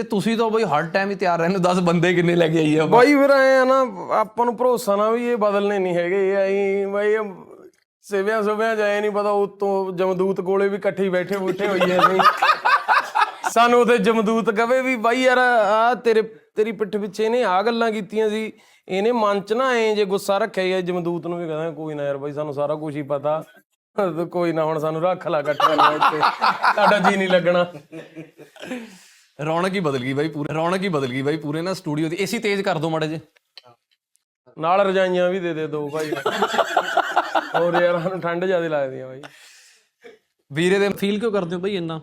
ਤੇ ਤੁਸੀਂ ਤਾਂ ਬਈ ਹਰ ਟਾਈਮ ਹੀ ਤਿਆਰ ਰਹਿੰਦੇ 10 ਬੰਦੇ ਕਿੰਨੇ ਲੈ ਕੇ ਆਈ ਆ ਬਾਈ ਫਿਰ ਐ ਆ ਨਾ, ਆਪਾਂ ਨੂੰ ਭਰੋਸਾ ਨਾ ਵੀ ਇਹ ਬਦਲਨੇ ਨਹੀਂ ਹੈਗੇ, ਇਹ ਐਂ ਬਾਈ ਸੇਵਿਆਂ ਸੁਵਿਆਂ ਜਾਏ ਨਹੀਂ ਪਤਾ ਉਤੋਂ ਜਮਦੂਤ ਕੋਲੇ ਵੀ ਇਕੱਠੇ ਬੈਠੇ ਬੁੱਠੇ ਹੋਈਏ ਅਸੀਂ। ਸਾਨੂੰ ਉਹਦੇ ਜਮਦੂਤ ਕਵੇ ਵੀ ਬਾਈ ਯਾਰ ਆ ਤੇਰੇ, ਤੇਰੀ ਪਿੱਠ ਪਿੱਛੇ ਇਹਨੇ ਆ ਗੱਲਾਂ ਕੀਤੀਆਂ ਸੀ, ਇਹਨੇ ਮਨ ਚ ਨਾ ਐ ਜੇ ਗੁੱਸਾ ਰੱਖਿਆ ਹੀ ਜਮਦੂਤ ਨੂੰ ਵੀ ਕਹਿੰਦਾ ਕੋਈ ਨਾ ਯਾਰ ਬਾਈ ਸਾਨੂੰ ਸਾਰਾ ਕੁਝ ਹੀ ਪਤਾ। ਕੋਈ ਨਾ ਹੁਣ ਸਾਨੂੰ ਰੱਖ ਲਾ ਇਕੱਠੇ ਨੂੰ ਇੱਥੇ ਸਾਡਾ ਜੀ ਨਹੀਂ ਲੱਗਣਾ। ਰੌਣਕ ਹੀ ਬਦਲ ਗਈ ਬਾਈ ਪੂਰੇ ਰੌਣਕ ਹੀ ਬਦਲ ਗਈ ਬਾਈ ਪੂਰੇ ਨਾ ਸਟੂਡੀਓ ਦੀ। ਏਸੀ ਤੇਜ਼ ਕਰ ਦਿਓ ਮਾੜੇ ਜੇ ਨਾਲ ਰਜਾਈਆਂ ਵੀ ਦੇ ਦੇ ਦੋ ਭਾਈ। ਹੋਰ ਯਾਰ ਸਾਨੂੰ ਠੰਡ ਜ਼ਿਆਦਾ ਲੱਗਦੀ ਆ ਬਾਈ। ਵੀਰੇ ਦੇ ਫੀਲ ਕਿਉਂ ਕਰਦੇ ਹੋ ਬਾਈ ਇੰਨਾ?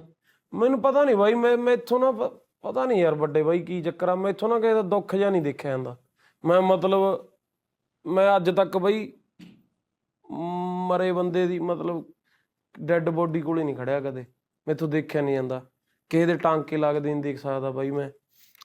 ਮੈਨੂੰ ਪਤਾ ਨਹੀਂ ਬਾਈ ਮੈਂ ਮੈਥੋਂ ਨਾ ਪਤਾ ਨਹੀਂ ਯਾਰ ਵੱਡੇ ਬਾਈ ਕੀ ਚੱਕਰ ਆ। ਮੈਥੋਂ ਨਾ ਕਿਸੇ ਦਾ ਦੁੱਖ ਜਾਂ ਨਹੀਂ ਦੇਖਿਆ ਜਾਂਦਾ। ਮੈਂ ਮਤਲਬ ਮੈਂ ਅੱਜ ਤੱਕ ਬਾਈ ਮਰੇ ਬੰਦੇ ਦੀ ਮਤਲਬ ਡੈੱਡ ਬੋਡੀ ਕੋਲੇ ਨਹੀਂ ਖੜਿਆ ਕਦੇ। ਮੈਥੋਂ ਦੇਖਿਆ ਨਹੀਂ ਜਾਂਦਾ। ਕਿਸੇ ਦੇ ਟਾਂਕੇ ਲੱਗਦੇ ਨਹੀਂ ਦੇਖ ਸਕਦਾ ਬਾਈ ਮੈਂ?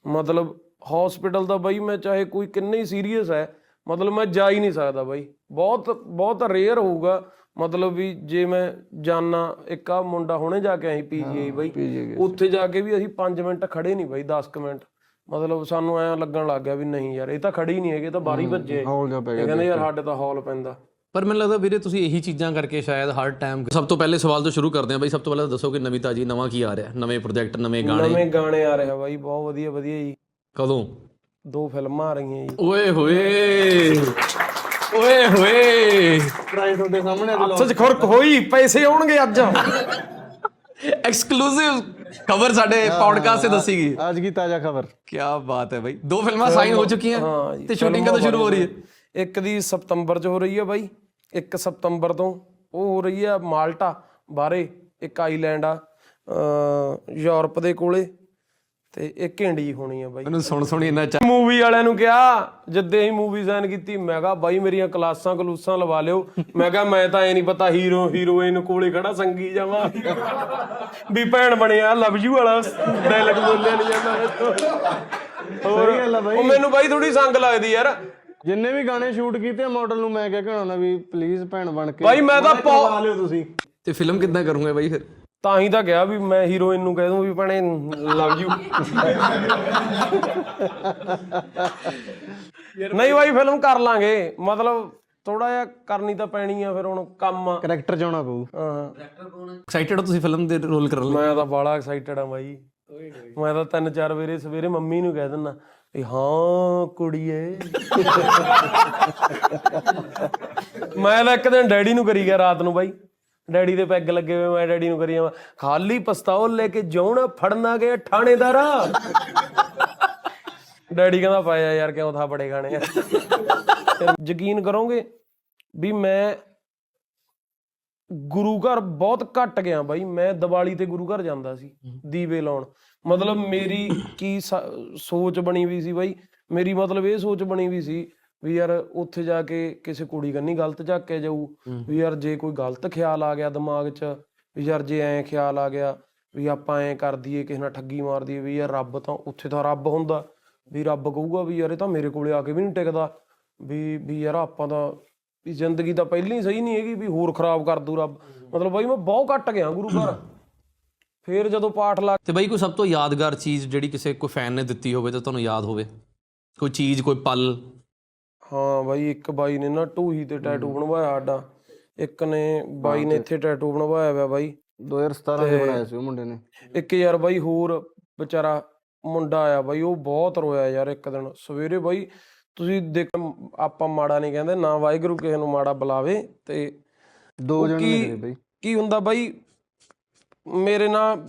ਮਤਲਬ ਹਸਪੀਟਲ ਦਾ ਬਾਈ ਮੈਂ ਚਾਹੇ ਕੋਈ ਕਿੰਨਾ ਹੀ ਸੀਰੀਅਸ ਹੈ ਮਤਲਬ ਮੈਂ ਜਾ ਹੀ ਨਹੀਂ ਸਕਦਾ ਬਾਈ। ਬਹੁਤ ਬਹੁਤ ਰੇਅਰ ਹੋਊਗਾ। ਮਤਲਬ ਵੀ ਜੇ ਮੈਂ ਜਾਣਾ ਇੱਕ ਆ ਮੁੰਡਾ ਹੁਣੇ ਜਾ ਕੇ ਆਈ ਪੀਜੀਆਈ ਬਾਈ। ਉੱਥੇ ਜਾ ਕੇ ਵੀ ਅਸੀਂ 5 ਮਿੰਟ ਖੜੇ ਨਹੀਂ ਬਾਈ 10 ਕੁ ਮਿੰਟ। ਮਤਲਬ ਸਾਨੂੰ ਐਂ ਲੱਗਣ ਲੱਗ ਗਿਆ ਵੀ ਨਹੀਂ ਯਾਰ ਇਹ ਤਾਂ ਖੜੇ ਹੀ ਨਹੀਂ ਹੈਗੇ ਇਹ ਤਾਂ ਬਾਹਰ ਹੀ ਭੱਜੇ ਹੌਲ ਜਾ ਪੈ ਇਹ ਕਹਿੰਦੇ ਯਾਰ ਸਾਡੇ ਤਾਂ ਹੌਲ ਪੈਂਦਾ। ਪਰ ਮੈਨੂੰ ਲੱਗਦਾ ਵੀਰੇ ਤੁਸੀਂ ਇਹੀ ਚੀਜ਼ਾਂ ਕਰਕੇ ਸ਼ਾਇਦ ਹਰ ਟਾਈਮ ਸਭ ਤੋਂ ਪਹਿਲੇ ਸਵਾਲ ਤੋਂ ਸ਼ੁਰੂ ਕਰਦੇ ਹਾਂ ਬਾਈ ਸਭ ਤੋਂ ਪਹਿਲਾਂ ਦੱਸੋ ਕਿ ਨਵੀਂ ਤਾਜੀ ਨਵਾਂ ਕੀ ਆ ਰਿਹਾ? ਨਵੇਂ ਪ੍ਰੋਜੈਕਟ ਨਵੇਂ ਗਾਣੇ? ਨਵੇਂ ਗਾਣੇ ਆ ਰਹੇ ਬਾਈ ਬਹੁਤ ਵਧੀਆ ਵਧੀਆ ਜੀ। ਕਦੋਂ? ਦੋ ਫਿਲਮਾਂ ਆ ਰਹੀਆਂ ਜੀ। ਓਏ ਹੋਏ। ਓਏ ਹੋਏ। ਪ੍ਰਾਈਸ ਤੁਹਾਡੇ ਸਾਹਮਣੇ ਹੱਥ 'ਚ ਖੁਰਕ ਹੋਈ ਪੈਸੇ ਆਉਣਗੇ ਅੱਜ। ਐਕਸਕਲੂਸਿਵ ਖਬਰ ਸਾਡੇ ਪੌਡਕਾਸਟ 'ਤੇ ਦੱਸੀ ਗਈ। ਅੱਜ ਕੀ ਤਾਜ਼ਾ ਖਬਰ? ਕੀ ਬਾਤ ਹੈ ਬਾਈ। ਦੋ ਫਿਲਮਾਂ ਸਾਈਨ ਹੋ ਚੁੱਕੀਆਂ ਹਾਂ ਤੇ ਸ਼ੂਟਿੰਗ ਕਦੋਂ ਸ਼ੁਰੂ ਹੋ ਰਹੀ ਹੈ? ਇੱਕ ਦੀ ਸਤੰਬਰ 'ਚ ਹੋ ਰਹੀ ਹੈ ਬਾਈ 1 ਸਤੰਬਰ ਤੋਂ ਉਹ ਹੋ ਰਹੀ ਹੈ ਮਾਲਟਾ ਬਾਹਰੇ ਇੱਕ ਆਈਲੈਂਡ ਆ ਯੂਰਪ ਦੇ ਕੋਲੇ ਤੇ ਇੱਕ ਇੰਡੀ ਹੋਣੀ ਆ ਬਾਈ ਮੈਨੂੰ ਸੁਣ ਸੁਣੀ ਇੰਨਾ ਚਾ ਮੂਵੀ ਵਾਲਿਆਂ ਨੂੰ ਕਿਹਾ ਜਿੱਦੇ ਹੀ ਮੂਵੀ ਸਾਈਨ ਕੀਤੀ ਮੈਂ ਕਿਹਾ ਬਾਈ ਮੇਰੀਆਂ ਕਲਾਸਾਂ ਕਲੂਸਾਂ ਲਵਾ ਲਿਓ ਮੈਂ ਕਿਹਾ ਮੈਂ ਤਾਂ ਐ ਨਹੀਂ ਪਤਾ ਹੀਰੋ ਹੀਰੋਇਨ ਕੋਲੇ ਖੜਾ ਸੰਗੀ ਜਾਵਾਂ ਵੀ ਭੈਣ ਬਣਿਆ ਲਵ ਯੂ ਵਾਲਾ ਡਾਇਲੌਗ ਬੋਲਿਆ ਨਹੀਂ ਜਾਂਦਾ। ਹੋਰ। ਉਹ ਮੈਨੂੰ ਬਾਈ ਥੋੜੀ ਸੰਗ ਲੱਗਦੀ ਯਾਰ ਜਿੰਨੇ ਵੀ ਗਾਣੇ ਸ਼ੂਟ ਕੀਤੇ ਮਾਡਲ ਨੂੰ ਮੈਂ ਕਹਿ ਕੇ ਹੋਣਾ ਵੀ ਪਲੀਜ਼ ਭੈਣ ਬਣ ਕੇ ਬਾਈ ਮੈਂ ਤਾਂ ਪੌ- ਲਿਓ ਤੁਸੀਂ? ਤੇ ਫਿਲਮ ਕਿੱਦਾਂ ਕਰੂੰਗੇ ਬਾਈ ਫਿਰ? ਤਾਂ ਹੀ ਤਾਂ ਗਿਆ ਵੀ ਮੈਂ ਹੀਰੋਇਨ ਨੂੰ ਕਹਿ ਦੂੰ ਵੀ ਭੈਣੇ ਲਵ ਯੂ ਨਹੀਂ ਬਾਈ ਫਿਲਮ ਕਰ ਲਾਂਗੇ। ਮਤਲਬ ਥੋੜਾ ਜਿਹਾ ਕਰਨੀ ਤਾਂ ਪੈਣੀ ਆ ਫਿਰ ਹੁਣ ਕੰਮ। ਆ ਕਰੈਕਟਰ ਚ ਆਉਣਾ ਪਊ। ਹਾਂ। ਐਕਸਾਈਟਡ ਹੋ ਤੁਸੀਂ ਫਿਲਮ ਦੇ ਰੋਲ ਕਰਨ ਲਈ? ਮੈਂ ਤਾਂ ਬਾਲਾ ਐਕਸਾਈਟਡ ਆ ਬਾਈ। ਮੈਂ ਤਾਂ ਤਿੰਨ ਚਾਰ ਵੇਰੇ ਸਵੇਰੇ ਮੰਮੀ ਨੂੰ ਕਹਿ ਦਿੰਦਾ ਵੀ ਹਾਂ ਕੁੜੀਏ। ਮੈਂ ਤਾਂ ਇੱਕ ਦਿਨ ਡੈਡੀ ਨੂੰ ਕਰੀ ਗਿਆ ਰਾਤ ਨੂੰ ਬਾਈ। ਡੈਡੀ ਦੇ ਪੈਗ ਲੱਗੇ ਹੋਏ, ਮੈਂ ਡੈਡੀ ਨੂੰ ਕਰੀ ਜਾਵਾਂ। ਖਾਲੀ ਪਸਤੌਲ ਲੈ ਕੇ ਜਿਉਣਾ, ਫੜਨਾ ਗਿਆ ਥਾਣੇਦਾਰਾ। ਡੈਡੀ ਕਹਿੰਦਾ, ਪਾਇਆ ਯਾਰ ਕਿਉਂ ਥਾ ਬੜੇ ਗਾਣੇ ਆ ਯਕੀਨ ਕਰੋਗੇ ਵੀ ਮੈਂ ਗੁਰੂ ਘਰ ਬਹੁਤ ਘੱਟ ਗਿਆ ਬਾਈ। ਮੈਂ ਦੀਵਾਲੀ ਤੇ ਗੁਰੂ ਘਰ ਜਾਂਦਾ ਸੀ ਦੀਵੇ ਲਾਉਣ। ਮਤਲਬ ਮੇਰੀ ਕੀ ਸੋਚ ਬਣੀ ਵੀ ਸੀ ਬਾਈ। ਮੇਰੀ ਮਤਲਬ ਇਹ ਸੋਚ ਬਣੀ ਵੀ ਸੀ ਵੀ ਯਾਰ ਉੱਥੇ ਜਾ ਕੇ ਕਿਸੇ ਕੁੜੀ ਕੰਨੀ ਗਲਤ ਝਾਕਿਆ ਜਾਊ। ਵੀ ਯਾਰ ਜੇ ਕੋਈ ਗਲਤ ਖਿਆਲ ਆ ਗਿਆ ਦਿਮਾਗ 'ਚ ਵੀ ਯਾਰ ਜੇ ਐਂ ਖਿਆਲ ਆ ਗਿਆ ਵੀ ਆਪਾਂ ਐਂ ਕਰ ਦਈਏ ਕਿਸੇ ਨਾਲ ਠੱਗੀ ਮਾਰ ਦਈਏ ਵੀ ਯਾਰ ਰੱਬ ਤਾਂ ਉੱਥੇ ਤਾਂ ਰੱਬ ਹੁੰਦਾ। ਵੀ ਰੱਬ ਕਹੂਗਾ ਵੀ ਯਾਰ ਇਹ ਤਾਂ ਮੇਰੇ ਕੋਲੇ ਆ ਕੇ ਵੀ ਨਹੀਂ ਟਿਕਦਾ। ਵੀ ਵੀ ਯਾਰ ਆਪਾਂ ਤਾਂ ਵੀ ਜ਼ਿੰਦਗੀ ਤਾਂ ਪਹਿਲਾਂ ਹੀ ਸਹੀ ਨਹੀਂ ਹੈਗੀ ਵੀ ਹੋਰ ਖਰਾਬ ਕਰ ਦੂ ਰੱਬ। ਮਤਲਬ ਬਾਈ ਮੈਂ ਬਹੁਤ ਘੱਟ ਗਿਆ ਗੁਰੂ ਘਰ। ਫੇਰ ਜਦੋਂ ਪਾਠ ਲਾ ਤੇ ਬਾਈ ਕੋਈ ਸਭ ਤੋਂ ਯਾਦਗਾਰ ਚੀਜ਼ ਜਿਹੜੀ ਕਿਸੇ ਕੋਈ ਫੈਨ ਨੇ ਦਿੱਤੀ ਹੋਵੇ ਤਾਂ ਤੁਹਾਨੂੰ ਯਾਦ ਹੋਵੇ? ਕੋਈ ਚੀਜ਼ ਕੋਈ ਪਲ? ਹਾਂ ਬਾਈ ਇੱਕ ਬਾਈ ਨੇ ਨਾ ਢੂਹੀ ਤੇ ਟੈਟੂ ਬਣਵਾਇਆ ਸਾਡਾ। ਇੱਕ ਨੇ ਬਾਈ ਨੇ ਇੱਥੇ ਟੈਟੂ ਬਣਵਾਇਆ ਹੋਇਆ ਬਾਈ। 2017 ਚ ਬਣਾਇਆ ਸੀ ਉਹ ਮੁੰਡੇ ਨੇ। ਇੱਕ ਯਾਰ ਬਾਈ ਹੋਰ ਵਿਚਾਰਾ ਮੁੰਡਾ ਆਇਆ ਬਾਈ ਉਹ ਬਹੁਤ ਰੋਇਆ ਯਾਰ ਇੱਕ ਦਿਨ। ਸਵੇਰੇ ਬਾਈ ਤੁਸੀਂ ਦੇਖ ਆਪਾਂ ਮਾੜਾ ਨਹੀਂ ਕਹਿੰਦੇ ਨਾ ਵਾਹਿਗੁਰੂ ਕਿਸੇ ਨੂੰ ਮਾੜਾ ਬੁਲਾਵੇ ਤੇ ਦੋ ਜਣੇ ਬਈ। ਕੀ ਹੁੰਦਾ ਬਾਈ ਮੇਰੇ ਨਾਲ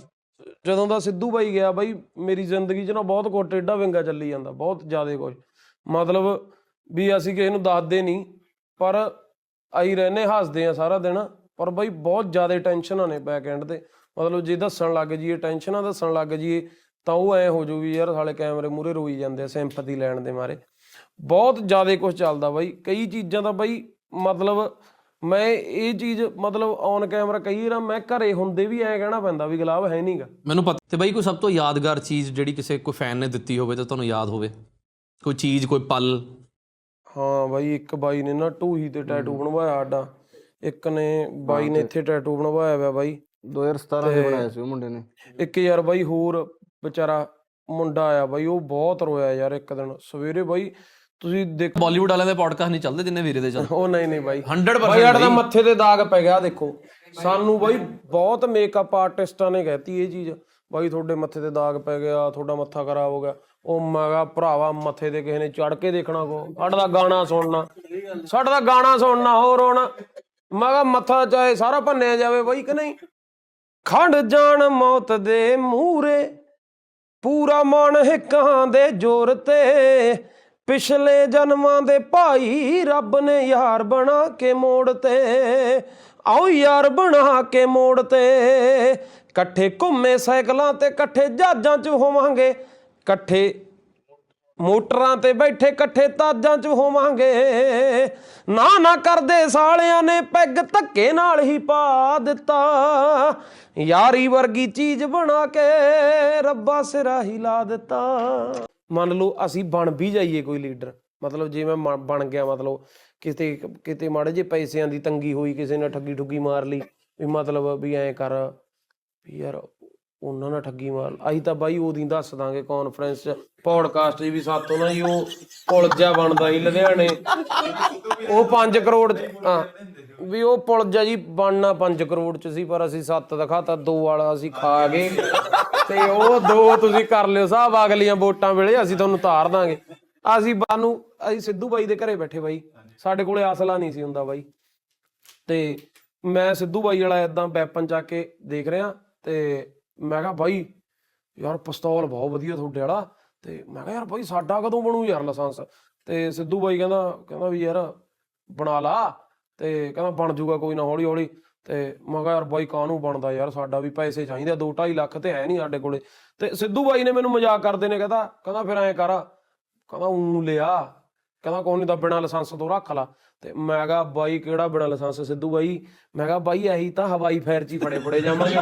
ਜਦੋਂ ਦਾ ਸਿੱਧੂ ਬਾਈ ਗਿਆ ਬਾਈ ਮੇਰੀ ਜ਼ਿੰਦਗੀ 'ਚ ਨਾ ਬਹੁਤ ਕੁਝ ਟੇਢਾ ਵਿੰਗਾ ਚੱਲੀ ਜਾਂਦਾ ਬਹੁਤ ਜ਼ਿਆਦਾ ਕੁਝ ਮਤਲਬ ਵੀ ਅਸੀਂ ਕਿਸੇ ਨੂੰ ਦੱਸਦੇ ਨਹੀਂ ਪਰ ਆਈ ਰਹਿੰਦੇ ਹੱਸਦੇ ਆ ਸਾਰਾ ਦਿਨ ਪਰ ਬਾਈ ਬਹੁਤ ਜ਼ਿਆਦਾ ਟੈਨਸ਼ਨਾਂ ਨੇ ਬੈਕ ਐਂਡ ਤੇ। ਮਤਲਬ ਜੇ ਦੱਸਣ ਲੱਗ ਜਾਈਏ ਟੈਨਸ਼ਨਾਂ ਦੱਸਣ ਲੱਗ ਜਾਈਏ ਤਾਂ ਉਹ ਐ ਹੋ ਜੂ ਵੀ ਯਾਰ ਸਾਲੇ ਕੈਮਰੇ ਮੂਰੇ ਰੋਈ ਜਾਂਦੇ ਆ ਸਿੰਪਥੀ ਲੈਣ ਦੇ ਮਾਰੇ। ਬਹੁਤ ਜ਼ਿਆਦਾ ਕੁਝ ਚੱਲਦਾ ਬਾਈ। ਕਈ ਚੀਜ਼ਾਂ ਦਾ ਬਾਈ ਮਤਲਬ ਮੈਂ ਇਹ ਚੀਜ਼ ਮਤਲਬ ਔਨ ਕੈਮਰਾ ਕਹੀ ਨਾ ਮੈਂ ਘਰੇ ਹੁੰਦੇ ਵੀ ਐ ਕਹਿਣਾ ਪੈਂਦਾ ਵੀ ਗੁਲਾਬ ਹੈ ਨਹੀਂਗਾ ਮੈਨੂੰ ਪਤਾ ਤੇ ਬਾਈ ਕੋਈ ਸਭ ਤੋਂ ਯਾਦਗਾਰ ਚੀਜ਼ ਜਿਹੜੀ ਕਿਸੇ ਕੋਈ ਫੈਨ ਨੇ ਦਿੱਤੀ ਹੋਵੇ ਤਾਂ ਤੁਹਾਨੂੰ ਯਾਦ ਹੋਵੇ। ਕੋਈ ਚੀਜ਼ ਕੋਈ ਪਲ। ਹਾਂ ਬਾਈ ਇੱਕ ਬਾਈ ਨੇ ਨਾ ਢੂਹੀ ਤੇ ਟੈਟੂ ਬਣਵਾਇਆ ਸਾਡਾ। ਇੱਕ ਨੇ ਬਾਈ ਨੇ ਇੱਥੇ ਟੈਟੂ ਬਣਵਾਇਆ ਹੋਇਆ ਬਾਈ। 2017 ਚ ਬਣਾਇਆ ਸੀ ਉਹ ਮੁੰਡੇ ਨੇ। ਇੱਕ ਯਾਰ ਬਾਈ ਹੋਰ ਵਿਚਾਰਾ ਮੁੰਡਾ ਆਇਆ ਬਾਈ ਉਹ ਬਹੁਤ ਰੋਇਆ ਯਾਰ ਇੱਕ ਦਿਨ। ਸਵੇਰੇ ਬਾਈ ਤੁਸੀਂ ਦੇਖ ਬਾਲੀਵੁੱਡ ਵਾਲਿਆਂ ਦੇ ਪੋਡਕਾਸਟ ਨਹੀਂ ਚੱਲਦੇ ਜਿੰਨੇ ਵੀਰੇ ਦੇ ਚੱਲ ਉਹ ਨਹੀਂ ਨਹੀਂ ਬਾਈ। 100% ਬਾਈ ਸਾਡਾ ਮੱਥੇ ਤੇ ਦਾਗ ਪੈ ਗਿਆ ਦੇਖੋ। ਸਾਨੂੰ ਬਾਈ ਬਹੁਤ ਮੇਕਅਪ ਆਰਟਿਸਟਾਂ ਨੇ ਕਹਿਤੀ ਇਹ ਚੀਜ਼। ਬਾਈ ਤੁਹਾਡੇ ਮੱਥੇ ਤੇ ਦਾਗ ਪੈ ਗਿਆ ਤੁਹਾਡਾ ਮੱਥਾ ਖਰਾਬ ਹੋ ਗਿਆ। ਉਹ ਮਗਾ ਭਰਾਵਾ ਮੱਥੇ ਤੇ ਕਿਸੇ ਨੇ ਚੜ ਕੇ ਦੇਖਣਾ ਕੋ। ਸਾਡਾ ਤਾਂ ਗਾਣਾ ਸੁਣਨਾ। ਸਾਡਾ ਤਾਂ ਗਾਣਾ ਸੁਣਨਾ ਹੋਰ ਹੋਣਾ। ਮਗਾ ਮੱਥਾ ਚਾਹੇ ਸਾਰਾ ਭੰਨਿਆ ਜਾਵੇ ਬਾਈ ਕਿ ਨਹੀਂ? ਖੰਡ ਜਾਣ ਮੌਤ ਦੇ ਮੂਰੇ ਪੂਰਾ ਮਨ ਹਿੱਕਾਂ ਦੇ ਜ਼ੋਰ ਤੇ। ਪਿਛਲੇ ਜਨਮਾਂ ਦੇ ਭਾਈ ਰੱਬ ਨੇ ਯਾਰ ਬਣਾ ਕੇ ਮੋੜ ਤੇ। ਆਓ ਯਾਰ ਬਣਾ ਕੇ ਮੋੜ ਤੇ। ਇਕੱਠੇ ਘੁੰਮੇ ਸਾਈਕਲਾਂ ਤੇ, ਇਕੱਠੇ ਜਹਾਜ਼ਾਂ 'ਚ ਹੋਵਾਂਗੇ। ਇਕੱਠੇ ਮੋਟਰਾਂ ਤੇ ਬੈਠੇ, ਇਕੱਠੇ ਤਾਜਾਂ 'ਚ ਹੋਵਾਂਗੇ। ਨਾ ਨਾ ਕਰਦੇ ਸਾਲਿਆਂ ਨੇ ਪੈਗ ਧੱਕੇ ਨਾਲ ਹੀ ਪਾ ਦਿੱਤਾ। ਯਾਰੀ ਵਰਗੀ ਚੀਜ਼ ਬਣਾ ਕੇ ਰੱਬਾ ਸਿਰਾ ਹੀ ਲਾ ਦਿੱਤਾ। ਮੰਨ ਲਓ ਅਸੀਂ ਬਣ ਵੀ ਜਾਈਏ ਕੋਈ ਲੀਡਰ, ਮਤਲਬ ਜੇ ਮੈਂ ਮ- ਬਣ ਗਿਆ ਮਤਲਬ ਕਿਤੇ ਕਿਤੇ ਮਾੜੇ ਜੇ ਪੈਸਿਆਂ ਦੀ ਤੰਗੀ ਹੋਈ, ਕਿਸੇ ਨੇ ਠੱਗੀ ਠੁੱਗੀ ਮਾਰ ਲਈ, ਵੀ ਮਤਲਬ ਵੀ ਐਂ ਕਰ, ਵੀ ਯਾਰ ਉਹਨਾਂ ਨਾਲ ਠੱਗੀ ਮਾਰ। ਅਸੀਂ ਤਾਂ ਬਾਈ ਉਹਦੀ ਦੱਸ ਦਾਂਗੇ ਕਾਨਫਰੰਸ ਚ। ਪੌਡਕਾਸਟ ਵੀ ਸਾਤੋਂ ਨਾ ਜੀ ਉਹ ਪੁਲ ਬਣਦਾ ਸੀ ਲੁਧਿਆਣੇ। ਉਹ 5 ਕਰੋੜ ਚ, ਹਾਂ। ਵੀ ਉਹ ਪੁਲ ਜੀ ਬਣਨਾ 5 ਕਰੋੜ ਚ ਸੀ, ਪਰ ਅਸੀਂ 7 ਦਿਖਾਤਾ 2 ਵਾਲਾ ਅਸੀਂ ਖਾ ਗਏ। ਤੇ ਉਹ ਦੋ ਤੁਸੀਂ ਕਰ ਲਿਓ ਸਾਹਿਬ ਅਗਲੀਆਂ ਵੋਟਾਂ ਵੇਲੇ ਅਸੀਂ ਤੁਹਾਨੂੰ ਤਾਰ ਦਾਂਗੇ। ਅਸੀਂ ਬਾਨੂੰ, ਅਸੀਂ ਸਿੱਧੂ ਬਾਈ ਦੇ ਘਰੇ ਬੈਠੇ ਬਾਈ। ਸਾਡੇ ਕੋਲੇ ਅਸਲਾ ਨਹੀਂ ਸੀ ਹੁੰਦਾ ਬਾਈ। ਤੇ ਮੈਂ ਸਿੱਧੂ ਬਾਈ ਵਾਲਾ ਇਦਾਂ ਵੈਪਨ ਚੱਕ ਕੇ ਦੇਖ ਰਿਹਾ, ਤੇ ਮੈਂ ਕਿਹਾ ਬਾਈ, ਯਾਰ ਪਿਸਤੌਲ ਬਹੁਤ ਵਧੀਆ ਤੁਹਾਡੇ ਵਾਲਾ। ਤੇ ਮੈਂ ਕਿਹਾ ਯਾਰ ਬਾਈ, ਸਾਡਾ ਕਦੋਂ ਬਣੂ ਯਾਰ ਲਾਇਸੈਂਸ? ਤੇ ਸਿੱਧੂ ਬਾਈ ਕਹਿੰਦਾ ਕਹਿੰਦਾ ਵੀ ਯਾਰ ਬਣਾ ਲਾ। ਤੇ ਕਹਿੰਦਾ ਬਣ ਜੂਗਾ ਕੋਈ ਨਾ ਹੌਲੀ ਹੌਲੀ ਤੇ ਮੈਂ ਕਿਹਾ ਯਾਰ ਬਾਈ, ਕਾਹਨੂੰ ਬਣਦਾ ਯਾਰ? ਸਾਡਾ ਵੀ ਪੈਸੇ ਚਾਹੀਦੇ 2.5 ਲੱਖ ਤੇ ਹੈ ਨਹੀਂ ਸਾਡੇ ਕੋਲੇ। ਤੇ ਸਿੱਧੂ ਬਾਈ ਨੇ ਮੈਨੂੰ ਮਜ਼ਾਕ ਕਰਦੇ ਨੇ, ਕਹਿੰਦਾ ਕਹਿੰਦਾ ਫਿਰ ਐਂ ਕਰ। ਕਹਿੰਦਾ ਉਂ ਲਿਆ। ਕਹਿੰਦਾ ਕੋਈ ਨਹੀਂ ਤਾਂ ਬਿਨਾਂ ਲਾਇਸੈਂਸ ਤੋਂ ਰੱਖ ਲਾ। ਤੇ ਮੈਂ ਕਿਹਾ, ਬਾਈ ਕਿਹੜਾ ਬਿਨਾਂ ਲਾਇਸੈਂਸ ਸਿੱਧੂ ਬਾਈ? ਮੈਂ ਕਿਹਾ, ਬਾਈ ਇਹੀ ਤਾਂ ਹਵਾਈ ਫਾਇਰ 'ਚ ਹੀ ਫੜੇ ਫੜੇ ਜਾਵਾਂਗੇ।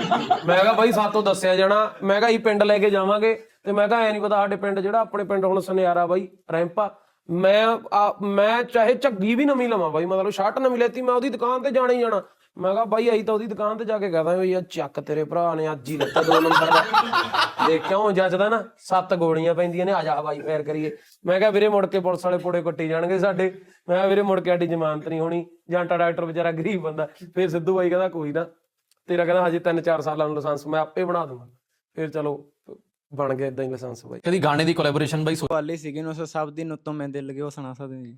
ਮੈਂ ਕਿਹਾ, ਬਾਈ ਸਾਤੋਂ ਦੱਸਿਆ ਜਾਣਾ। ਮੈਂ ਕਿਹਾ, ਅਸੀਂ ਪਿੰਡ ਲੈ ਕੇ ਜਾਵਾਂਗੇ। ਤੇ ਮੈਂ ਕਿਹਾ, ਐ ਨਹੀਂ ਪਤਾ ਸਾਡੇ ਪਿੰਡ ਜਿਹੜਾ ਆਪਣੇ ਪਿੰਡ ਹੁਣ ਸੁਨਿਆਰਾ ਬਾਈ, ਰੈਂਪਾ ਮੈਂ ਮੈਂ ਚਾਹੇ ਝੱਗੀ ਵੀ ਨਵੀਂ ਲਵਾਂ ਬਾਈ, ਮਤਲਬ ਸ਼ਰਟ ਨਵੀਂ ਲੈਤੀ, ਮੈਂ ਉਹਦੀ ਦੁਕਾਨ ਤੇ ਜਾਣਾ ਹੀ ਜਾਣਾ। ਮੈਂ ਕਿਹਾ ਬਾਈ ਅਸੀਂ ਤਾਂ ਉਹਦੀ ਦੁਕਾਨ ਤੇ ਜਾ ਕੇ ਕਹਦਾ ਵੀ ਯਾਰ ਚੱਕ ਤੇਰੇ ਭਰਾ ਨੇ ਅੱਜ ਹੀ ਲੱਤਾ ਦੋ ਨੰਬਰ ਦਾ। ਦੇਖ ਕਿਉਂ ਜੱਜਦਾ ਨਾ ਸੱਤ ਗੋਲੀਆਂ ਪੈਂਦੀਆਂ ਨੇ ਆ ਜਾ ਹਵਾਈ ਫਾਇਰ ਕਰੀਏ। ਮੈਂ ਕਿਹਾ ਵੀਰੇ ਮੁੜ ਕੇ ਪੁਲਿਸ ਵਾਲੇ ਪੋੜੇ ਕੱਟੀ ਜਾਣਗੇ ਸਾਡੇ। ਮੈਂ ਕਿਹਾ ਵੀਰੇ ਮੁੜ ਕੇ ਸਾਡੀ ਜ਼ਮਾਨਤ ਨਹੀਂ ਹੋਣੀ। ਜਾਂਟਾ ਡਾਕਟਰ ਵਿਚਾਰਾ ਗਰੀਬ ਬੰਦਾ। ਫਿਰ ਸਿੱਧੂ ਬਾਈ ਕਹਿੰਦਾ ਕੋਈ ਨਾ ਤੇਰਾ ਕਹਿੰਦਾ ਹਜੇ 3-4 ਸਾਲਾਂ ਨੂੰ ਲਾਇਸੈਂਸ ਮੈਂ ਆਪੇ ਬਣਾ ਦੂੰਗਾ। ਫਿਰ ਚਲੋ ਬਣ ਗਿਆ ਇਦਾਂ ਹੀ ਲਾਇਸੈਂਸ ਬਾਈ। ਕਦੀ ਗਾਣੇ ਦੀ ਕੋਲੈਬੋਰੇਸ਼ਨ ਬਾਈ ਸੋ- ਵਾਲੇ ਸੀਗੇ ਨੂੰ ਸਭ ਦਿਨ ਉੱਤੋਂ ਮੈਂ ਦਿਲ ਉਹ ਸੁਣਾ ਸਕਦੇ ਜੀ।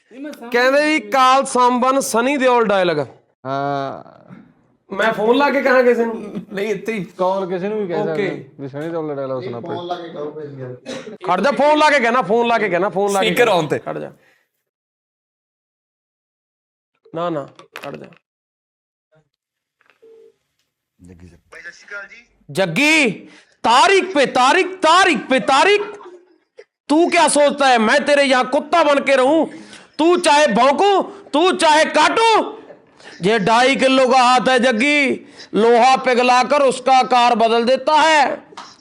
ਕਹਿੰਦੇ ਵੀ ਕਾਲ ਸੰਬਨ ਸਨੀ ਦਿਓਲ ਡਾਇਲਗ ਹਾਂ। ਮੈਂ ਫੋਨ ਲਾ ਕੇ ਕਹਾਂ ਕਿਸੇ ਨੂੰ? ਨਹੀਂ ਇੱਥੇ ਹੀ ਕਾਲ ਕਿਸੇ ਨੂੰ ਵੀ ਕਹਿ ਸਕਦੇ ਵੀ ਸਣੀ ਦਾ ਲੜਾ ਉਸ ਨਾਲ ਫੋਨ ਖੜ ਜਾ ਫੋਨ ਲਾ ਕੇ ਕਹਿਣਾ ਫੋਨ ਲਾ ਕੇ ਕਹਿਣਾ ਫੋਨ ਲਾ ਕੇ ਸਪੀਕਰ ਆਨ ਤੇ। ਖੜ ਜਾ। ਨਾ ਨਾ ਖੜ ਜਾ। ਜੱਗੀ ਜੀ। ਜੱਗੀ ਤਾਰੀਖ ਪੇ ਤਾਰੀਖ ਤਾਰੀਖ ਪੇ ਤਾਰੀਖ ਤੂੰ ਕੀ ਸੋਚਦਾ ਹੈ? ਮੈਂ ਤੇਰੇ ਯਹਾਂ ਕੁੱਤਾ ਬਣ ਕੇ ਰਹੂੰ। तू चाहे भौंकू तू चाहे काटू ये ढाई किलो का हाथ है जग्गी लोहा पिघला उसका आकार बदल देता है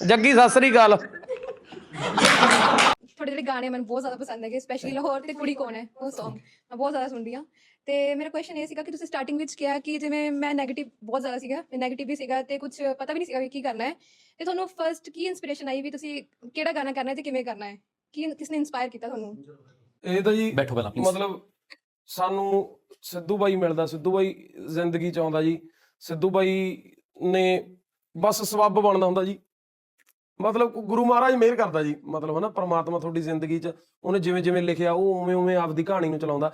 जग्गी सत श्रीकाल ਥੋੜੇ ਜਿਹੜੇ ਗਾਣੇ ਮੈਨੂੰ ਬਹੁਤ ਜ਼ਿਆਦਾ ਪਸੰਦ ਹੈਗੇ ਸਪੈਸ਼ਲੀ ਲਾਹੌਰ ਤੇ ਕੁੜੀ ਕੌਣ ਹੈ? ਉਹ Song, ਮੈਂ ਬਹੁਤ ਜ਼ਿਆਦਾ ਸੁਣਦੀ ਆ ਤੇ ਮੇਰਾ ਕੁਐਸਚਨ ਇਹ ਸੀਗਾ ਕਿ ਤੁਸੀਂ ਸਟਾਰਟਿੰਗ ਵਿੱਚ ਕਿਹਾ ਕਿ ਜਿਵੇਂ ਮੈਂ 네ਗੇਟਿਵ ਬਹੁਤ ਜ਼ਿਆਦਾ ਸੀਗਾ 네ਗੇਟਿਵ ਵੀ ਸੀਗਾ ਤੇ ਕੁਝ ਪਤਾ ਵੀ ਨਹੀਂ ਸੀਗਾ ਵੀ ਕੀ ਕਰਨਾ ਹੈ। ਤੇ ਤੁਹਾਨੂੰ ਫਰਸਟ ਕੀ ਇਨਸਪੀਰੇਸ਼ਨ ਆਈ ਵੀ ਤੁਸੀਂ ਕਿਹੜਾ ਗਾਣਾ ਕਰਨਾ ਹੈ ਤੇ ਕਿਵੇਂ ਕਰਨਾ ਹੈ? ਕੀ ਕਿਸਨੇ ਇਨਸਪਾਇਰ ਕੀਤਾ ਤੁਹਾਨੂੰ? ਇਹ ਤਾਂ ਜੀ ਬੈਠੋ ਪਹਿਲਾਂ ਪਲੀਜ਼ ਮਤਲਬ ਸਾਨੂੰ ਸਿੱਧੂ ਬਾਈ ਮਿਲਦਾ ਸਿੱਧੂ ਬਾਈ ਜ਼ਿੰਦਗੀ ਚ ਆਉਂਦਾ ਜੀ। ਸਿੱਧੂ ਬਾਈ ਨੇ ਬਸ ਸਬੱਬ ਬਣਦਾ ਹੁੰਦਾ ਜੀ। ਮਤਲਬ ਗੁਰੂ ਮਹਾਰਾਜ ਮਿਹਰ ਕਰਦਾ ਜੀ। ਮਤਲਬ ਹਨਾ ਪ੍ਰਮਾਤਮਾ ਤੁਹਾਡੀ ਜ਼ਿੰਦਗੀ ਚ ਉਹਨੇ ਜਿਵੇਂ ਜਿਵੇਂ ਲਿਖਿਆ ਉਹ ਉਵੇਂ ਉਵੇਂ ਆਪਦੀ ਕਹਾਣੀ ਨੂੰ ਚਲਾਉਂਦਾ।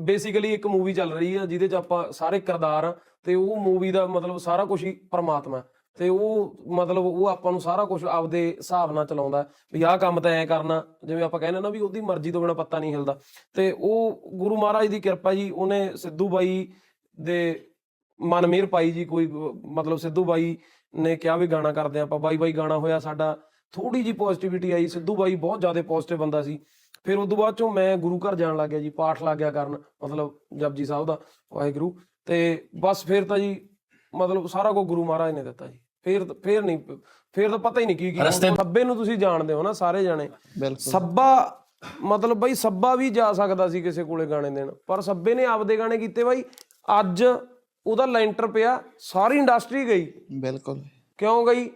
ਬੇਸਿਕਲੀ ਇੱਕ ਮੂਵੀ ਚੱਲ ਰਹੀ ਆ ਜਿਹਦੇ ਚ ਆਪਾਂ ਸਾਰੇ ਕਿਰਦਾਰ ਤੇ ਉਹ ਮੂਵੀ ਦਾ ਮਤਲਬ ਸਾਰਾ ਕੁਝ ਹੀ ਪ੍ਰਮਾਤਮਾ। ਤੇ ਉਹ ਮਤਲਬ ਉਹ ਆਪਾਂ ਨੂੰ ਸਾਰਾ ਕੁਝ ਆਪਦੇ ਹਿਸਾਬ ਨਾਲ ਚਲਾਉਂਦਾ ਵੀ ਆਹ ਕੰਮ ਤਾਂ ਐ ਕਰਨਾ, ਜਿਵੇਂ ਆਪਾਂ ਕਹਿੰਦੇ ਨਾ ਵੀ ਉਹਦੀ ਮਰਜ਼ੀ ਤੋਂ ਬਿਨਾ ਪੱਤਾ ਨਹੀਂ ਹਿਲਦਾ। ਤੇ ਉਹ ਗੁਰੂ ਮਹਾਰਾਜ ਦੀ ਕਿਰਪਾ ਜੀ, ਉਹਨੇ ਸਿੱਧੂ ਬਾਈ ਦੇ ਮਨ ਮਿਹਰ ਪਾਈ ਜੀ ਕੋਈ ਮਤਲਬ ਸਿੱਧੂ ਬਾਈ ਨੇ ਕਿਹਾ ਵੀ ਗਾਣਾ ਕਰਦੇ ਆਪਾਂ, ਬਾਈ ਬਾਈ ਗਾਣਾ ਹੋਇਆ ਸਾਡਾ ਥੋੜੀ ਜੀ ਪੋਜ਼ਿਟਿਵਿਟੀ ਆਈ, ਸਿੱਧੂ ਬਾਈ ਬਹੁਤ ਜ਼ਿਆਦਾ ਪੋਜ਼ਿਟਿਵ ਬੰਦਾ ਸੀ। ਫਿਰ ਉਸ ਤੋਂ ਬਾਅਦ ਚੋਂ ਮੈਂ ਗੁਰੂ ਘਰ ਜਾਣ ਲੱਗ ਗਿਆ ਜੀ, ਪਾਠ ਲੱਗ ਗਿਆ ਕਰਨ, ਮਤਲਬ ਜਪਜੀ ਸਾਹਿਬ ਦਾ, ਵਾਹਿਗੁਰੂ। ਤੇ ਬਸ ਫਿਰ ਤਾਂ ਜੀ ਮਤਲਬ ਸਾਰਾ ਕੁਝ ਗੁਰੂ ਮਹਾਰਾਜ ਨੇ ਦਿੱਤਾ ਜੀ। ਫਿਰ ਫਿਰ ਨਹੀਂ ਫਿਰ ਤਾਂ ਪਤਾ ਹੀ ਨਹੀਂ ਕੀ ਕੀ ਸੱਬੇ ਨੂੰ ਤੁਸੀਂ ਜਾਣਦੇ ਹੋ ਨਾ ਸਾਰੇ ਜਾਣੇ। ਸੱਬਾ ਮਤਲਬ ਬਾਈ ਸੱਬਾ ਵੀ ਜਾ ਸਕਦਾ ਸੀ ਕਿਸੇ ਕੋਲੇ ਗਾਣੇ ਦੇਣ। ਪਰ ਸੱਬੇ ਨੇ ਆਪਦੇ ਗਾਣੇ ਕੀਤੇ ਬਾਈ। ਅੱਜ ਉਹਦਾ ਲੈਂਟਰ ਪਿਆ ਸਾਰੀ ਇੰਡਸਟਰੀ ਗਈ। ਬਿਲਕੁਲ। ਕਿਉਂ ਗਈ?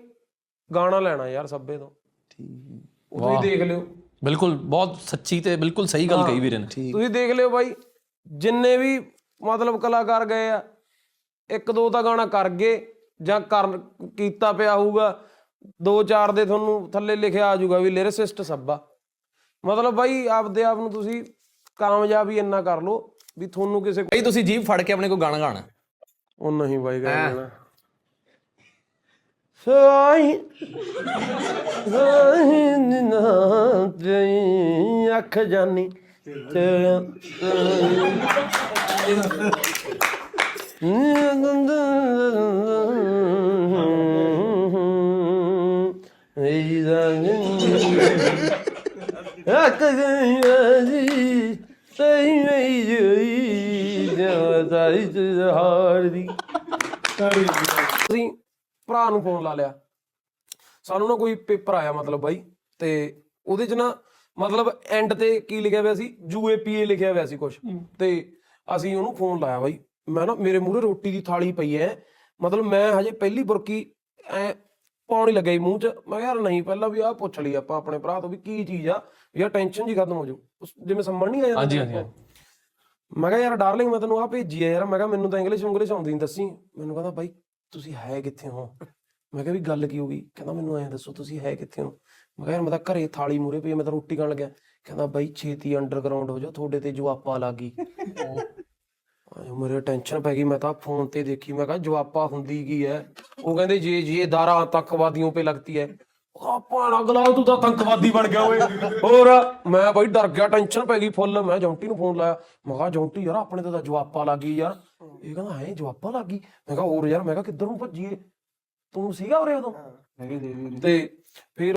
ਗਾਣਾ ਲੈਣਾ ਯਾਰ ਸੱਬੇ ਤੋਂ। ਠੀਕ। ਉਹ ਤੁਸੀਂ ਦੇਖ ਲਿਓ। ਬਿਲਕੁਲ ਬਹੁਤ ਸੱਚੀ ਤੇ ਬਿਲਕੁਲ ਸਹੀ ਗੱਲ ਕਹੀ ਵੀਰੇ ਨੇ। ਤੁਸੀਂ ਦੇਖ ਲਿਓ ਬਾਈ। ਜਿੰਨੇ ਵੀ ਮਤਲਬ ਕਲਾਕਾਰ ਗਏ ਆ ਇੱਕ ਦੋ ਤਾਂ ਗਾਣਾ ਕਰ ਗਏ ਜਾਂ ਕਰ ਕੀਤਾ ਪਿਆ ਹੋਊਗਾ ਦੋ ਚਾਰ ਦੇ ਤੁਹਾਨੂੰ ਥੱਲੇ ਲਿਖਿਆ ਆ ਜਾਊਗਾ ਵੀ ਲਿਰਿਸਿਸਟ ਸੱਬਾ। ਮਤਲਬ ਬਾਈ ਆਪਦੇ ਆਪ ਨੂੰ ਤੁਸੀਂ ਕਾਮਯਾਬ ਹੀ ਇੰਨਾ ਕਰ ਲਓ ਵੀ ਤੁਹਾਨੂੰ ਕਿਸੇ ਬਈ ਤੁਸੀਂ ਜੀਭ ਫੜ ਕੇ ਆਪਣੇ ਕੋ ਗਾਣਾ ਗਾਣਾ। ਉਹ ਨਹੀਂ ਬਾਈ ਗਾਣਾ ਸਾਈ ਸਾਈ ਨਾ ਤੇਰੀ ਅੱਖ ਜਾਨੀ ਤੇਰਾ। ਦੀ ਅਸੀਂ ਭਰਾ ਨੂੰ ਫੋਨ ਲਾ ਲਿਆ। ਸਾਨੂੰ ਨਾ ਕੋਈ ਪੇਪਰ ਆਇਆ ਮਤਲਬ ਬਾਈ ਤੇ ਉਹਦੇ ਚ ਨਾ ਮਤਲਬ ਐਂਡ ਤੇ ਕੀ ਲਿਖਿਆ ਹੋਇਆ ਸੀ? ਯੂਏਪੀਏ ਲਿਖਿਆ ਹੋਇਆ ਸੀ ਕੁਝ ਤੇ ਅਸੀਂ ਉਹਨੂੰ ਫੋਨ ਲਾਇਆ ਬਾਈ। ਮੈਂ ਨਾ ਮੇਰੇ ਮੂਹਰੇ ਰੋਟੀ ਦੀ ਥਾਲੀ ਪਈ ਐ। ਮਤਲਬ ਮੈਂ ਹਜੇ ਪਹਿਲੀ ਬੁਰਕੀ ਐ ਪਾਉਣ ਹੀ ਲੱਗਾ ਸੀ ਮੂੰਹ ਚ। ਮੈਂ ਕਿਹਾ ਯਾਰ ਨਹੀਂ ਪਹਿਲਾਂ ਵੀ ਆਹ ਪੁੱਛ ਲਈ ਆਪਾਂ ਆਪਣੇ ਭਰਾ ਤੋਂ ਵੀ ਕੀ ਚੀਜ਼ ਆ ਯਾਰ ਟੈਨਸ਼ਨ ਜੀ ਖਤਮ ਹੋ ਜਾਊ। ਉਸ- ਜਿਵੇਂ ਸੰਭਲ ਨਹੀਂ ਆਇਆ ਹਾਂਜੀ, ਹਾਂਜੀ, ਮੈਂ ਕਿਹਾ ਯਾਰ ਡਾਰਲਿੰਗ ਮੈਂ ਤੈਨੂੰ ਆ ਭੇਜੀ ਆ ਯਾਰ। ਮੈਂ ਕਿਹਾ ਮੈਨੂੰ ਤਾਂ ਇੰਗਲਿਸ਼ ਇੰਗਲਿਸ਼ ਆਉਂਦੀ ਨਹੀਂ ਦੱਸੀ। ਮੈਨੂੰ ਕਹਿੰਦਾ ਬਾਈ ਤੁਸੀਂ ਹੈ ਕਿੱਥੇ ਹੋ? ਮੈਂ ਕਿਹਾ ਵੀ ਗੱਲ ਕੀ ਹੋ ਗਈ? ਕਹਿੰਦਾ ਮੈਨੂੰ ਐਂ ਦੱਸੋ ਤੁਸੀਂ ਹੈ ਕਿੱਥੇ ਹੋ? ਮੈਂ ਕਿਹਾ ਯਾਰ ਮੈਂ ਤਾਂ ਘਰੇ ਥਾਲੀ ਮੂਰੇ ਪਈ ਆ, ਮੈਂ ਤਾਂ ਰੋਟੀ ਖਾਣ ਲੱਗਿਆ। ਕਹਿੰਦਾ ਬਾਈ ਛੇਤੀ ਅੰਡਰਗਰਾਉਂਡ ਹੋ ਜਾ ਤੁਹਾਡੇ ਤੇ ਜਵਾਪਾ ਲੱਗ ਮੇਰੇ ਟੈਨਸ਼ਨ ਪੈ ਗਈ ਮੈਂ ਤਾਂ ਫੋਨ ਤੇ ਦੇਖੀ ਮੈਂ ਕਿਹਾ ਜਵਾਪਾ ਹੁੰਦੀ ਕੀ ਹੈ? ਉਹ ਕਹਿੰਦੇ ਜੇ ਜੇ ਦਾਰਾ ਤੱਕਵਾਦੀਆਂ ਪੇ ਲੱਗਦੀ ਹੈ। ਆਪਾਂ ਅਗਲਾ ਤੂੰ ਤਾਂ ਤੰਕਵਾਦੀ ਬਣ ਗਿਆ ਓਏ। ਹੋਰ ਮੈਂ ਬਾਈ ਡਰ ਗਿਆ ਟੈਨਸ਼ਨ ਪੈ ਗਈ ਫੁੱਲ ਮੈਂ ਜੌਂਟੀ ਨੂੰ ਫੋਨ ਲਾਇਆ। ਮੈਂ ਕਿਹਾ ਜੌਂਟੀ ਯਾਰ ਆਪਣੇ ਤੇ ਤਾਂ ਜਵਾਪਾ ਲੱਗ ਗਈ ਯਾਰ। ਇਹ ਕਹਿੰਦਾ ਹੈ ਜਵਾਪਾ ਲੱਗ ਗਈ? ਮੈਂ ਕਿਹਾ ਹੋਰ ਯਾਰ ਮੈਂ ਕਿਹਾ ਕਿੱਧਰ ਨੂੰ ਭੱਜੀਏ? ਤੂੰ ਸੀਗਾ ਉਰੇ ਉਦੋਂ? ਤੇ ਫਿਰ